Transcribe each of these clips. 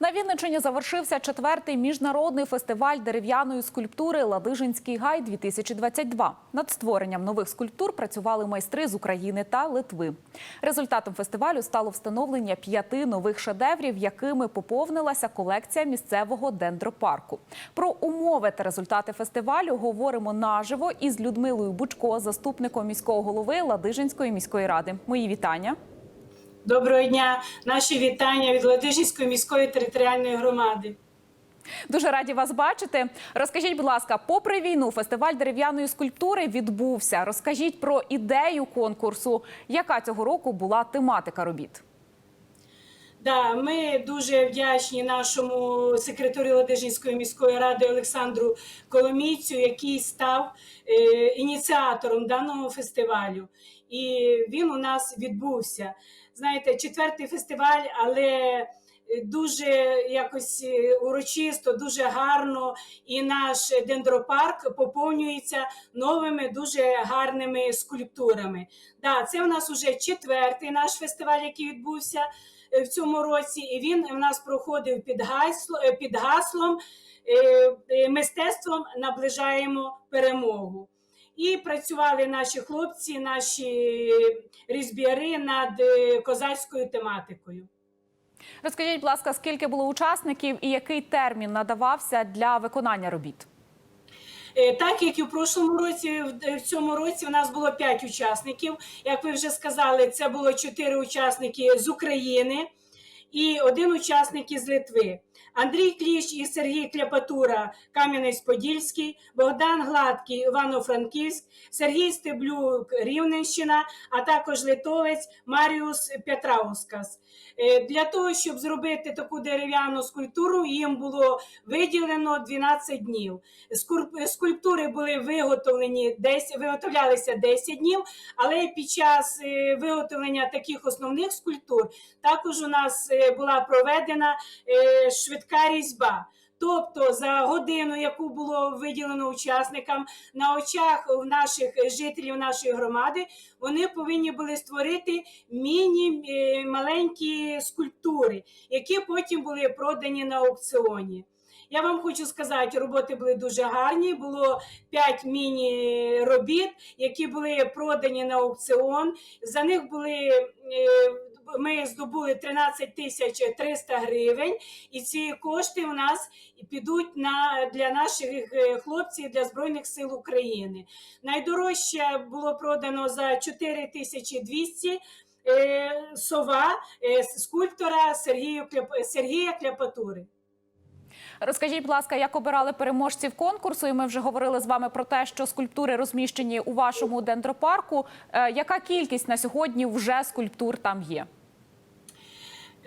На Вінниччині завершився четвертий міжнародний фестиваль дерев'яної скульптури Ладижинський гай 2022 Над створенням нових скульптур працювали майстри з України та Литви. Результатом фестивалю стало встановлення п'яти нових шедеврів, якими поповнилася колекція місцевого дендропарку. Про умови та результати фестивалю говоримо наживо із Людмилою Бучко, заступником міського голови Ладижинської міської ради. Мої вітання. Доброго дня, наші вітання від Ладижинської міської територіальної громади. Дуже раді вас бачити. Розкажіть, будь ласка, попри війну, фестиваль дерев'яної скульптури відбувся. Розкажіть про ідею конкурсу. Яка цього року була тематика робіт? Да, ми дуже вдячні нашому секретарю Ладижинської міської ради Олександру Коломійцю, який став е, ініціатором даного фестивалю. І він у нас відбувся. Знаєте, четвертий фестиваль, але дуже якось е, урочисто, дуже гарно, і наш дендропарк поповнюється новими дуже гарними скульптурами. Да, це у нас вже четвертий наш фестиваль, який відбувся е, в цьому році, і він у нас проходив під гасло, е, під гаслом е, е, мистецтвом наближаємо перемогу. І працювали наші хлопці, наші різбіяри над е, козацькою тематикою. Розкажіть, будь ласка, скільки було учасників і який термін надавався для виконання робіт? Е, Так як і в прошлому році, в- в цьому році у нас було 5 учасників. Як ви вже сказали, це було 4 учасники з України і один учасник із Литви. Андрій Кліщ і Сергій Кляпатура, Кам'янець-Подільський, Богдан Гладкий, Івано-Франківськ, Сергій Стеблюк, Рівненщина, а також литовець Маріус Петраускас. Е, Для того, щоб зробити таку дерев'яну скульптуру, їм було виділено 12 днів. Скульптури були виготовлені 10, виготовлялися 10 днів, але під час е, виготовлення таких основних скульптур також у нас е, була проведена швидка різьба. Тобто за годину, яку було виділено учасникам на очах наших жителів нашої громади, вони повинні були створити міні е, скульптури, які потім були продані на аукціоні. Я вам хочу сказати, роботи були дуже гарні. Було 5 міні-робіт, які були продані на аукціон. За них були е, ми здобули 13 тисяч 300 гривень, і ці кошти у нас підуть на для наших е, хлопців для збройних сил України. Найдорожче було продано за 4200 е, сова е, скульптора Сергію Сергія Кляпатури. Розкажіть, будь ласка, як обирали переможців конкурсу? І ми вже говорили з вами про те, що скульптури розміщені у вашому дендропарку. Яка кількість на сьогодні вже скульптур там є?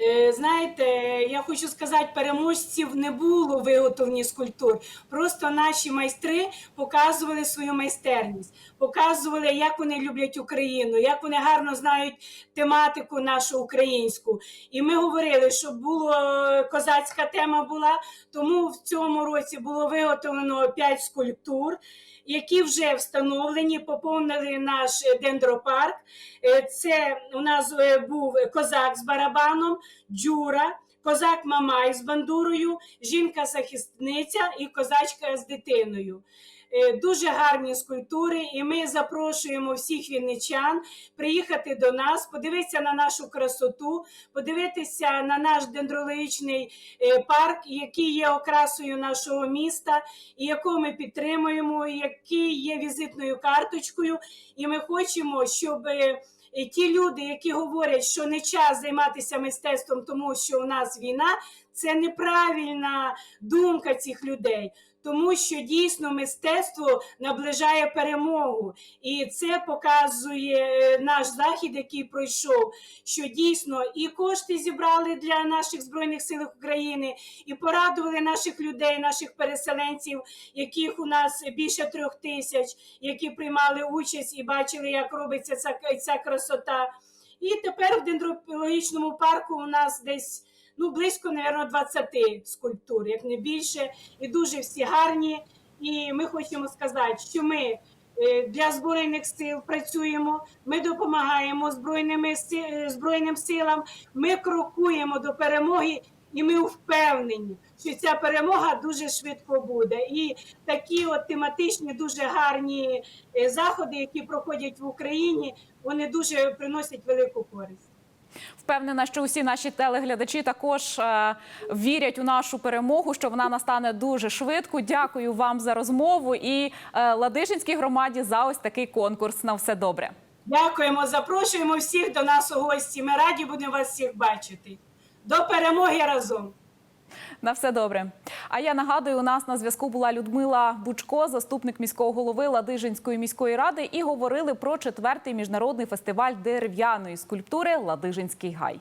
Е, Знаєте, я хочу сказати, переможців не було виготовлені скульптур. Просто наші майстри показували свою майстерність, показували, як вони люблять Україну, як вони гарно знають тематику нашу українську. І ми говорили, щоб було козацька тема була. Тому в цьому році було виготовлено 5 скульптур, які вже встановлені, поповнили наш дендропарк. Е, Це у нас е, був козак з барабаном, джура, козак Мамай з бандурою, жінка-захисниця і козачка з дитиною. Е, Дуже гарні скульптури, і ми запрошуємо всіх вінничан приїхати до нас, подивитися на нашу красоту, подивитися на наш дендрологічний е, парк, який є окрасою нашого міста, і якого ми підтримуємо, який є візитною карточкою. І ми хочемо, щоб е, і ті люди, які говорять, що не час займатися мистецтвом, тому що у нас війна, це неправильна думка цих людей. Тому що дійсно мистецтво наближає перемогу, і це показує е, наш захід, який пройшов. Що дійсно і кошти зібрали для наших збройних сил України, і порадували наших людей, наших переселенців, яких у нас більше трьох тисяч, які приймали участь і бачили, як робиться ця, ця красота. І тепер в дендрологічному парку у нас десь ну близько, мабуть, 20 скульптур, як не більше, і дуже всі гарні. І ми хочемо сказати, що ми е, для збройних сил працюємо, ми допомагаємо збройними е, збройним силам, ми крокуємо до перемоги, і ми впевнені. що ця перемога дуже швидко буде. І такі от тематичні, дуже гарні е, заходи, які проходять в Україні, вони дуже приносять велику користь. Впевнена, що усі наші телеглядачі також е, вірять у нашу перемогу, що вона настане дуже швидко. Дякую вам за розмову і е, Ладижинській громаді за ось такий конкурс. На все добре. Дякуємо, запрошуємо всіх до нас у гості. Ми раді будемо вас всіх бачити. До перемоги разом! На все добре. А я нагадую, у нас на зв'язку була Людмила Бучко, заступник міського голови Ладижинської міської ради, і говорили про четвертий міжнародний фестиваль дерев'яної скульптури Ладижинський гай.